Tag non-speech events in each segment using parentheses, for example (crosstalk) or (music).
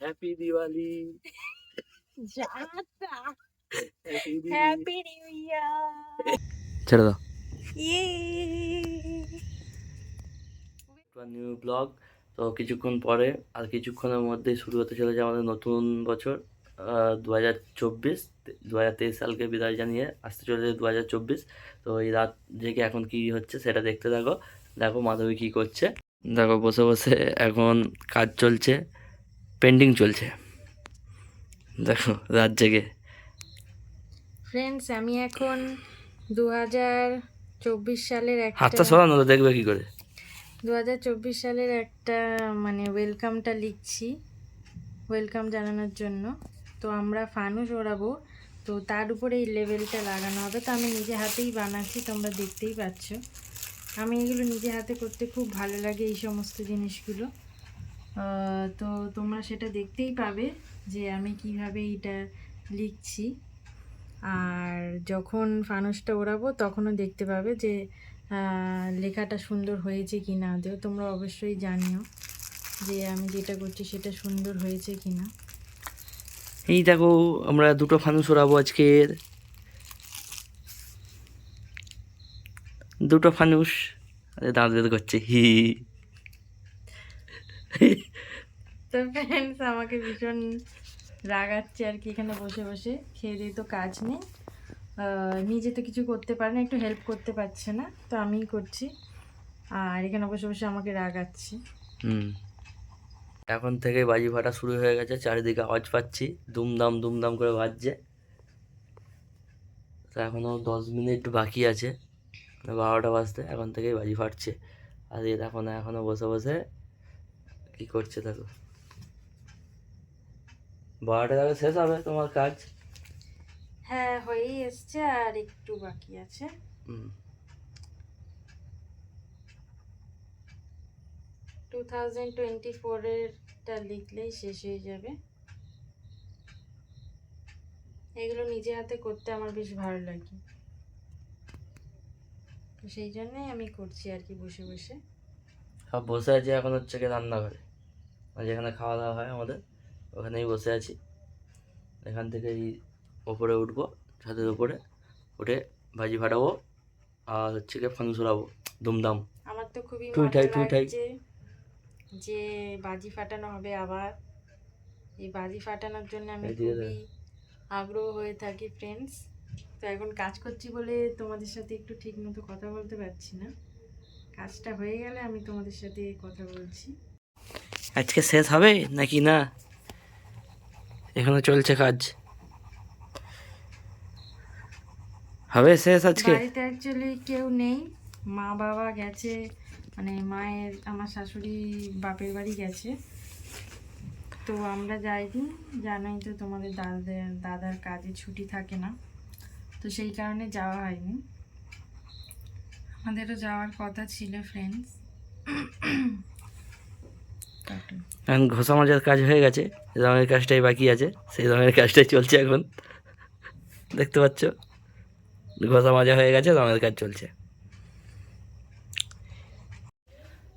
Happy Diwali happy new year ছেড়ে দাও ইয়ে নিউ ব্লগ তো কিছুক্ষণ পরে আর কিছুক্ষণের মধ্যেই শুরু হতে চলেছে আমাদের নতুন বছর দু হাজার চব্বিশ দু হাজার তেইশ সালকে বিদায় জানিয়ে আসতে চলেছে দু হাজার চব্বিশ। তো এই রাত জেগে এখন কি হচ্ছে সেটা দেখতে থাকো। দেখো মাধবী কি করছে। দেখো বসে বসে এখন কাজ চলছে। পেন্ডিং চলছে। দেখো রাত জেগে। ফ্রেন্ডস আমি এখন দু হাজার চব্বিশ সালের হাতটা একটা সরানো দেখবে কি করে। দু হাজার চব্বিশ সালের একটা মানে ওয়েলকামটা লিখছি ওয়েলকাম জানানোর জন্য। তো আমরা ফানুস ওড়াবো তো তার উপরে এই লেভেলটা লাগানো হবে। তো আমি নিজে হাতেই বানাচ্ছি তোমরা দেখতেই পাচ্ছ। আমি এগুলো নিজে হাতে করতে খুব ভালো লাগে এই সমস্ত জিনিসগুলো। তো তোমরা সেটা দেখতেই পাবে যে আমি কীভাবে এটা লিখছি। আর যখন ফানুসটা ওড়াবো, তখনও দেখতে পাবে যে লেখাটা সুন্দর হয়েছে কি না আদৌ তোমরা অবশ্যই জানিও যে আমি যেটা করছি সেটা সুন্দর হয়েছে কি না এই দেখো, আমরা দুটো ফানুস ওড়াবো আজকের দুটো ফানুস বের করছে হি। তো ফ্রেন্ডস আমাকে ভীষণ রাগাচ্ছে আর কি এখানে বসে বসে। খেয়ে দিয়ে তো কাজ নেই। নিজে তো কিছু করতে পারে না, একটু হেল্প করতে পারছে না, তো আমিই করছি। আর এখানে বসে বসে আমাকে রাগাচ্ছে। এখন থেকে বাজি ফাটা শুরু হয়ে গেছে, চারিদিকে আওয়াজ পাচ্ছি, দুমদাম দুমদাম করে বাজছে। তো এখনও দশ মিনিট বাকি আছে, বারোটা বাজতে, এখন থেকেই বাজি ফাটছে। আর এ দেখো না এখনও বসে বসে কী করছে দেখো। বারোটার আগে শেষ হবে তোমার কাজ? হ্যাঁ হয়েই এসছে আর একটু বাকি আছে। টু থাউজেন্ড টোয়েন্টি ফোরেরটা লিখলেই শেষ হয়ে যাবে। এগুলো নিজে হাতে করতে আমার বেশ ভালো লাগে। তো সেই জন্যই আমি করছি আর কি বসে বসে। সব বসে আছি এখন হচ্ছে কি রান্নাঘরে। মানে যেখানে খাওয়া দাওয়া হয় আমাদের। ওখানেই বসে আছি। এখান থেকেই ওপরে উঠবো ছাদের উপরে উঠে ভাজি ফাটাবো আর হচ্ছে কি ফানুস উড়াবো ধুমধাম। আমার তো খুবই মজা টুইটাই। লাগছে যে বাজি ফাটানো হবে আবার। এই বাজি ফাটানোর জন্য আমি। খুবই আগ্রহ হয়ে থাকি ফ্রেন্ডস তো এখন কাজ করছি বলে তোমাদের সাথে একটু ঠিক মতো কথা বলতে পারছি না। কাজটা হয়ে গেলে আমি তোমাদের সাথে কথা বলছি। আজকে শেষ হবে নাকি না? এখনও চলছে কাজ। হবে শেষ আজকে? বাড়িতে অ্যাকচুয়ালি কেউ নেই। মা বাবা গেছে মানে মায়ের, আমার শাশুড়ি বাপের বাড়ি গেছে। তো আমরা যাইনি জানোই তো তোমাদের দাদাদের দাদার কাজে ছুটি থাকে না। তো সেই কারণে যাওয়া হয়নি। আমাদেরও যাওয়ার কথা ছিল ফ্রেন্ডস এখন ঘষা মাজার কাজ হয়ে গেছে রঙের কাজটাই বাকি আছে, সেই রঙের কাজটাই চলছে এখন। দেখতে পাচ্ছ? ঘষা মাজা হয়ে গেছে রঙের কাজ চলছে।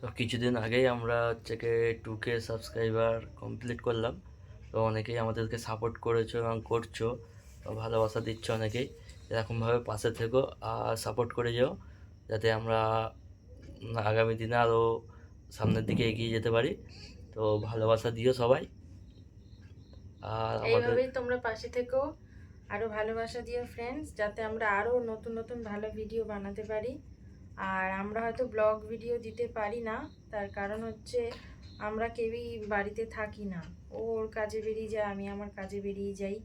তো কিছুদিন আগেই আমরা হচ্ছে টু কে সাবস্ক্রাইবার কমপ্লিট করলাম। তো অনেকেই আমাদেরকে সাপোর্ট করেছ এবং করছ ভালোবাসা দিচ্ছ অনেকেই। এরকমভাবে পাশে থেকো, আর সাপোর্ট করে যেও, যাতে আমরা আগামী দিনে আরও সামনের দিকে এগিয়ে যেতে পারি। তো ভালোবাসা দিও সবাই। আর এইভাবেই তোমরা পাশে থেকো। আরও ভালোবাসা দিও ফ্রেন্ডস যাতে আমরা আরও নতুন নতুন ভালো ভিডিও বানাতে পারি। আর আমরা হয়তো ব্লগ ভিডিও দিতে পারি না। তার কারণ হচ্ছে আমরা কেউই বাড়িতে থাকি না। ও ওর কাজে বেরিয়ে যায় আমি আমার কাজে বেরিয়ে যাই।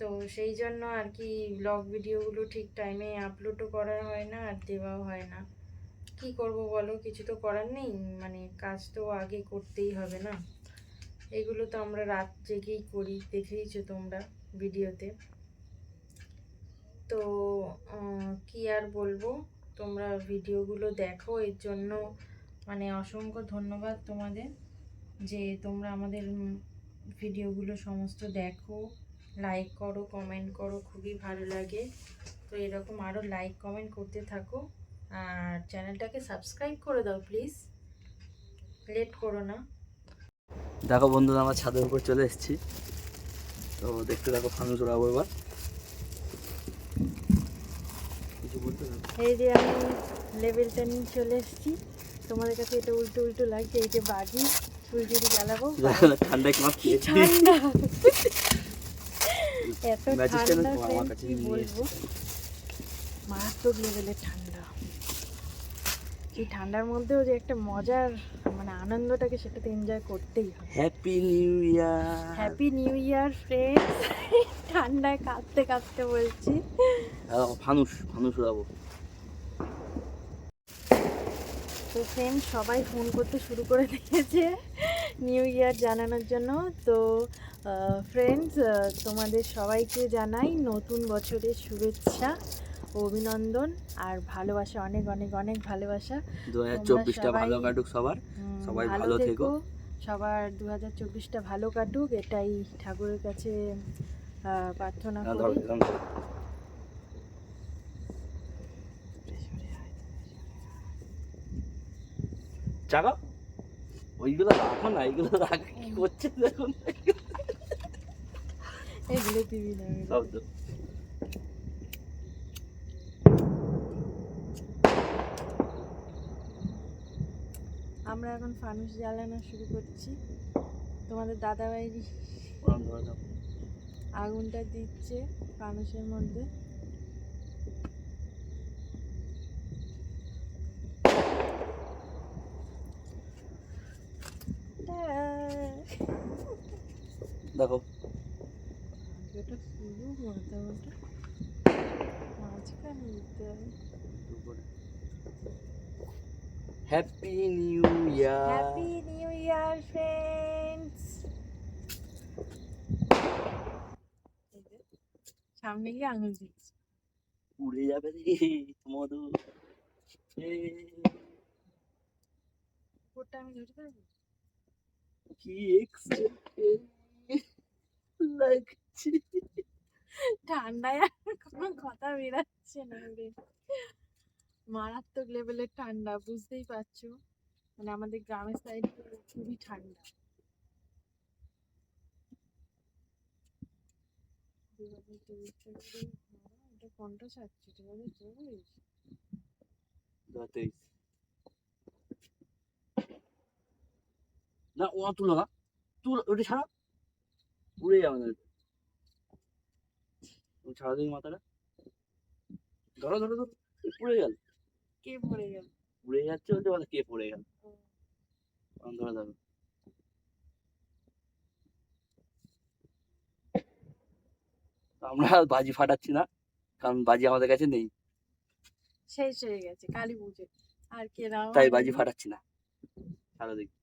তো সেই জন্য আর কি ব্লগ ভিডিওগুলো ঠিক টাইমে আপলোডও করা হয় না আর দেওয়াও হয় না। কি করব বলো? কিছু তো করার নেই। মানে কাজ তো আগে করতেই হবে না। এগুলো তো আমরা রাত জেগেই করি, দেখেইছো তোমরা ভিডিওতে। তো কি আর বলব? তোমরা ভিডিওগুলো দেখো, এর জন্য মানে অসংখ্য ধন্যবাদ তোমাদের যে তোমরা আমাদের ভিডিওগুলো সমস্ত দেখো লাইক করো কমেন্ট করো, খুবই ভালো লাগে। তো এরকম আরও লাইক কমেন্ট করতে থাকো। আর চ্যানেলটাকে সাবস্ক্রাইব করে দাও প্লিজ। লেট করো না। দেখো বন্ধুরা আমার ছাদের উপর চলে এসেছি। তো দেখতে দেখো ফানুস ওড়াবো এবার কিছু বলতে এই যে আমি লেভেলটা নিয়ে চলে এসেছি। তোমাদের কাছে এটা উল্টো উল্টো লাগছে এই যে বাজি ফুলঝুরি জ্বালাবো। ঠান্ডায় কাঁপছি ঠান্ডা। এত ঠান্ডা কি (laughs) বলব। মারাত্মক লেভেলের ঠান্ডা। এই ঠান্ডার মধ্যেও যে একটা মজার মানে আনন্দটাকে সেটাতে এনজয় করতেই হবে। Happy new year happy new year friends ঠান্ডায় কাঁপতে কাঁপতে বলছি। ফানুস ফানুস উড়াবো তো ফ্রেন্ড সবাই ফোন করতে শুরু করে দিয়েছে নিউ ইয়ার জানানোর জন্য। তো ফ্রেন্ডস তোমাদের সবাইকে জানাই নতুন বছরের শুভেচ্ছা। অভিনন্দন আর ভালোবাসা অনেক অনেক অনেক ভালোবাসা। দু হাজার চব্বিশটা ভালো কাটুক সবার। সবাই ভালো থেকো। সবার দু হাজার চব্বিশটা ভালো কাটুক এটাই ঠাকুরের কাছে প্রার্থনা হ্যাঁ, করি। চাকা ওইগুলো রাখো না এইগুলো রাখ। কি করছে দেখুন। এগুলো দিবি না। সব আমরা এখন ফানুস জ্বালানো শুরু করছি। তোমাদের দাদাভাই ওরম আগুনটা দিচ্ছে ফানুসের মধ্যে। দেখো। এটা মাঝখানে দিতে হবে। Happy new year happy new year friends সামনে গিয়ে আঙুল দিচ্ছি উড়ে যাবে রে মধু। আমি ধরে কি লাগছে। ঠান্ডায় আর কোনো কথা বেরাচ্ছে না রে। মারাত্মক লেভেলের ঠান্ডা, বুঝতেই পারছ? মানে আমাদের গ্রামের সাইড খুবই ঠান্ডা। এটা চব্বিশ না ওটা উড়ে যাবে মাথাটা। ধরো ধরো ধরো। উড়ে গেল। কে পড়ে গেল? উড়ে যাচ্ছে বলতে বলে কে পড়ে গেল। তখন ধরে যাবে আমরা বাজি ফাটাচ্ছি না কারণ বাজি আমাদের কাছে নেই। শেষ হয়ে গেছে কালী পুজো। আর কেরাও তাই বাজি ফাটাচ্ছি না। ছাড়া দেখি।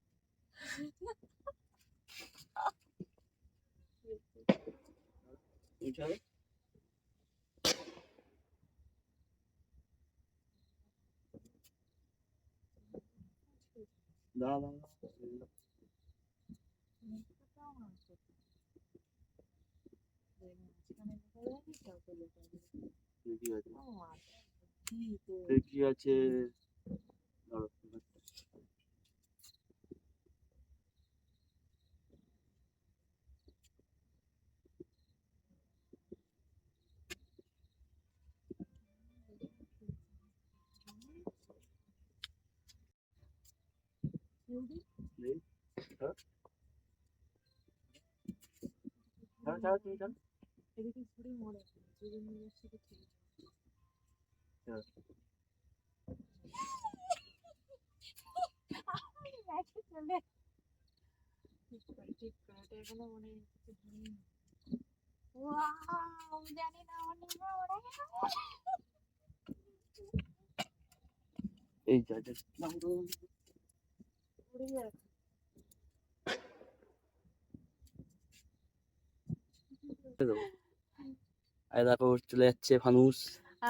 (laughs) দাঁড়া да, ঠিকই আছে আছে ধরো নেই ছাড়ো ছাড়ো ছাড়ো তুমি ছাড়ো এদিকে ঘুরে মরে দুজন মিলে একসাথে ঠিক হ্যাঁ। চলে ঠিক করে ঠিক করে এটা এখনও মনে হচ্ছে ওয়াও জানি না এই যা যা। দেখো চলে যাচ্ছে ফানুস।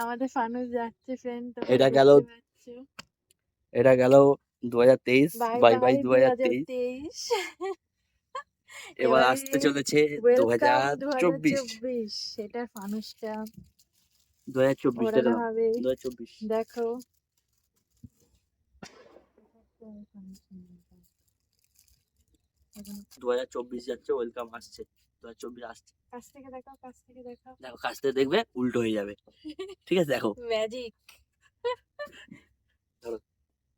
আমাদের ফানুস যাচ্ছে ফ্রেন্ড এটা গেল এটা গেল দু হাজার তেইশ বাই বাই দু হাজার তেইশ। এবার আসতে চলেছে দু হাজার চব্বিশ। সেটার ফানুসটা। দু হাজার চব্বিশ হবে দু হাজার চব্বিশ। দেখো। দু হাজার চব্বিশ যাচ্ছে ওয়েলকাম আসছে। দু হাজার চব্বিশ আসছে। কাছ থেকে দেখাও কাছ থেকে দেখাও। দেখো কাছ থেকে দেখবে উল্টো হয়ে যাবে। (laughs) ঠিক আছে দেখো। ম্যাজিক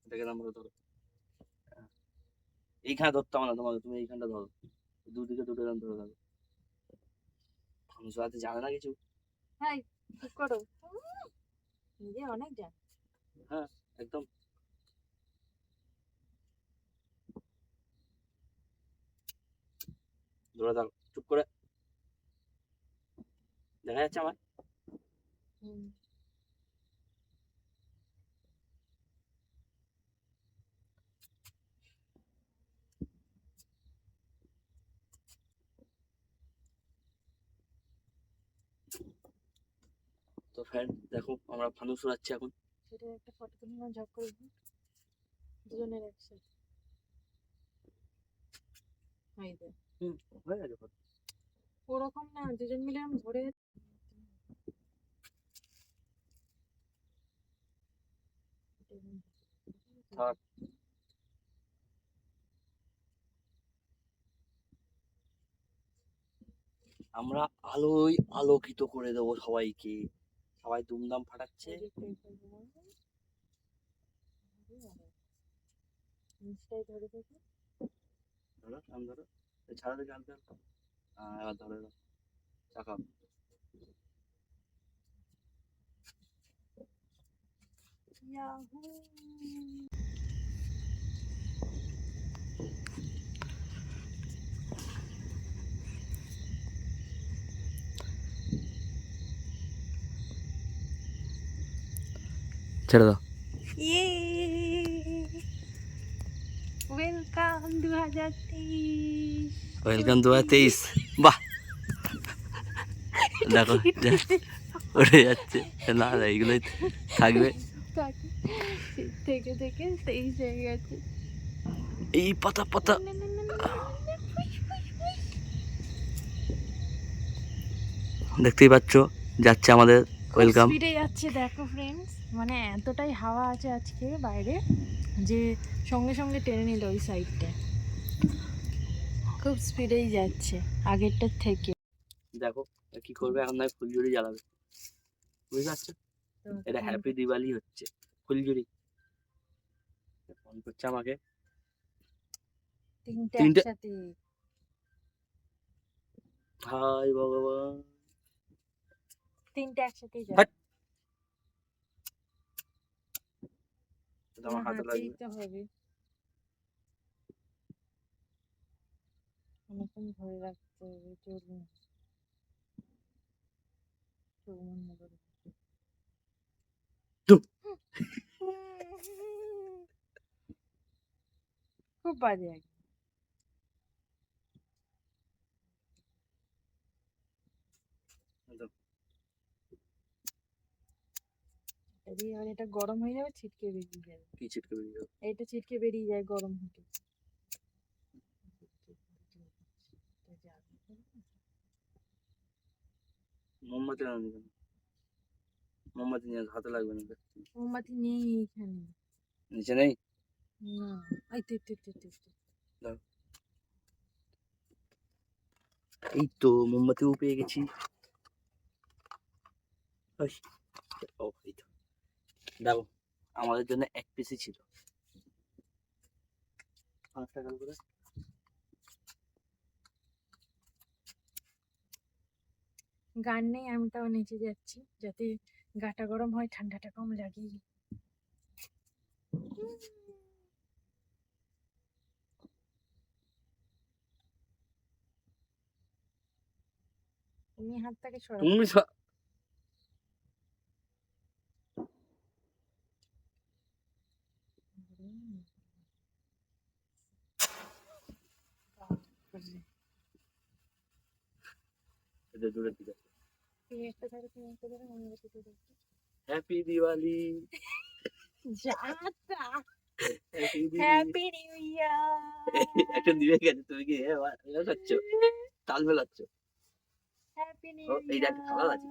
দেখে নাম্বার ধরো এইখানে ধরতে হবে না তোমাদের তুমি এইখানটা ধরো। দুদিকে দুটো এরকম ধরে থাকো। হাতে জানে না কিছু? ঠিক করো। নিজে অনেক জান। একদম। ধরে থাকো চুপ করে। দেখা যাচ্ছে আমার। তো ফ্রেন্ড দেখো আমরা ফানুস উড়াচ্ছি এখন। সেটা একটা ফটো তুলে ঝপ করে। দুজনের একসাথে। এই দে। ওরকম না দুজন মিলে আমি ধরে থাক। আমরা আলোয় আলোকিত করে দেবো সবাইকে। সবাই দুমদাম ফাটাচ্ছে। নিচটাই ধরে। দেখো ধরো আম ধরো এই ছাড়া দেখে আনতে হ্যাঁ এবার ধরো এবার চাকাও ইয়াহু ছেড়ে দাও ইয়ে ওয়েলকাম দু হাজার তেইশ ওয়েলকাম দু হাজার তেইশ বাহ দেখো উড়ে যাচ্ছে। না না এইগুলোই থাকবে। থেকে থেকে তেইশ হয়ে গেছে এই পাতা পাতা। দেখতেই পাচ্ছ যাচ্ছে আমাদের ওয়েলকাম স্পিডে যাচ্ছে দেখো ফ্রেন্ডস মানে এতটাই হাওয়া আছে আজকে বাইরে যে সঙ্গে সঙ্গে টেনে নিল ওই সাইডটা খুব স্পিডেই যাচ্ছে আগেরটার থেকে। দেখো কি করবে এখন নয় ফুলঝুরি জ্বালাবে। বুঝতে পারছ? এটা হ্যাপি দিওয়ালি হচ্ছে ফুলঝুরি। ফোন করছে আমাকে। তিনটে একসাথে। হাই ভগবান। তিনটে একসাথেই বাট- যাবে আমার হাতে হাতেই লাগবে তো হবে অনেকক্ষণ ধরে রাখতে হবে চলুন চোখ বন্ধ করে। ধুম। খুব বাজে একদম। একদম। এটা দিয়ে এবার এটা গরম হয়ে যাবে ছিটকে বেরিয়ে যাবে কি ছিটকে বেরিয়ে যাবে এইটা ছিটকে বেরিয়ে যায় গরম হতে মোমবাতি না মোমবাতি নিয়ে হাতে লাগবে না মোমবাতি নেই এখানে। নিচে নেই? না। এই তো এই তো, এই তো, তো, এই তো। মোমবাতিও পেয়ে গেছি। ও এই তো। দেখো আমাদের জন্য এক পিসই ছিল। পাঁচ টাকা করে গান নেই, আমি তাও নেচে যাচ্ছি। যাতে গাটা গরম হয়, ঠান্ডাটা কম লাগে। তুমি হাতটাকে সরাও। এটা দূরের দিকে হ্যাপি দিওয়ালি যাতা হ্যাপি নিউ ইয়ার একটা (laughs) (laughs) গেছে তুমি কি তাল মেলাচ্ছ? হ্যাপি নিউ ও, এইটা একটা colour আছে।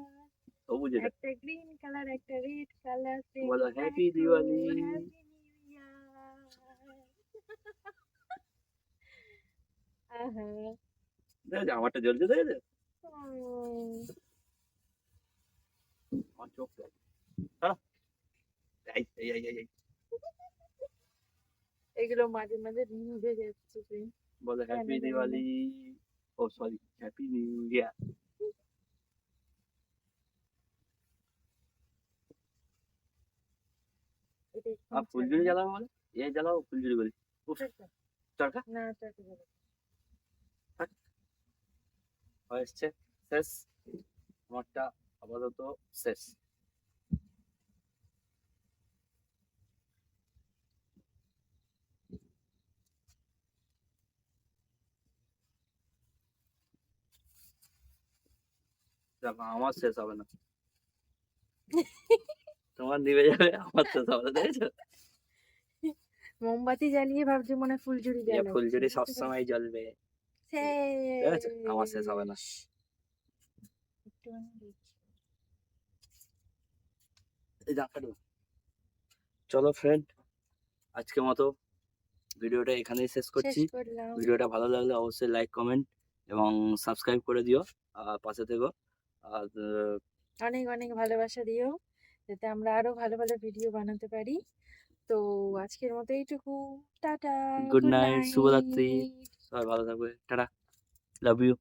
সবুজ এটা একটা গ্রিন কালার একটা রেড কালার বলো (laughs) দেখেছ আমারটা জ্বলছে দেখেছ? আমার চোখ এগুলো মাঝে মাঝে নিভে যাচ্ছে তুই বলে হ্যাঁ, হ্যাপি। দিওয়ালি ও সরি হ্যাপি নিউ ইয়ার জ্বালাবো বলে? এ জ্বালাবো ফুলঝুরি বলি। উফ ছাড়। চরকা? না চাকরি করে হয়েছে শেষ। আমারটা আপাতত শেষ। দেখো আমার শেষ হবে না। (laughs) তোমার নিভে যাবে আমার শেষ হবে না দেখেছ? মোমবাতি জ্বালিয়ে ভাবছি মনে হয় ফুলঝুরি এ জ্বালাবো। ফুলঝুরি সবসময় জ্বলবে। আমার শেষ হবে না। এই। চলো ফ্রেন্ড আজকের মতো ভিডিওটা এখানেই শেষ করছি। ভিডিওটা ভালো লাগলে অবশ্যই লাইক কমেন্ট এবং সাবস্ক্রাইব করে দিও আর পাশে থেকো। আর অনেক অনেক ভালোবাসা দিও যাতে আমরা আরও ভালো ভালো ভিডিও বানাতে পারি। তো আজকের মতো এইটুকু। টাটা Good night, শুভরাত্রি। সবাই ভালো থাকবে। Tata love you